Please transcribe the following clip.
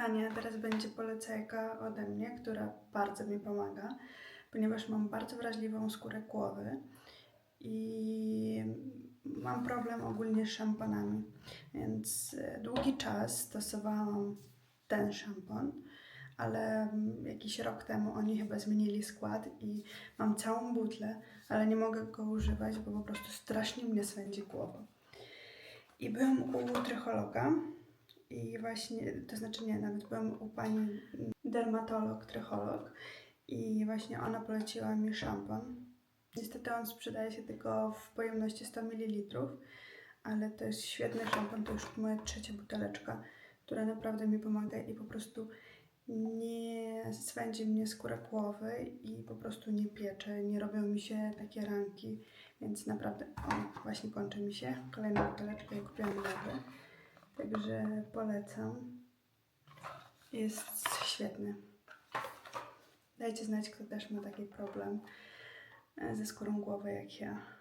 a teraz będzie polecajka ode mnie, która bardzo mi pomaga, ponieważ mam bardzo wrażliwą skórę głowy i mam problem ogólnie z szamponami. Więc e, długi czas stosowałam ten szampon, ale mm, jakiś rok temu oni chyba zmienili skład i mam całą butlę, ale nie mogę go używać, bo po prostu strasznie mnie swędzi głowa. I byłam u trychologa i właśnie, to znaczy nie, nawet byłam u pani dermatolog, trycholog i właśnie ona poleciła mi szampon. Niestety on sprzedaje się tylko w pojemności 100 ml, ale to jest świetny szampon, to już moja trzecia buteleczka, która naprawdę mi pomaga i po prostu nie swędzi mnie skóra głowy i po prostu nie piecze, nie robią mi się takie ranki, więc naprawdę, o, właśnie kończy mi się, kolejna buteleczka i kupiłam nowy, także polecam, jest świetny. Dajcie znać, kto też ma taki problem e, ze skórą głowy jak ja.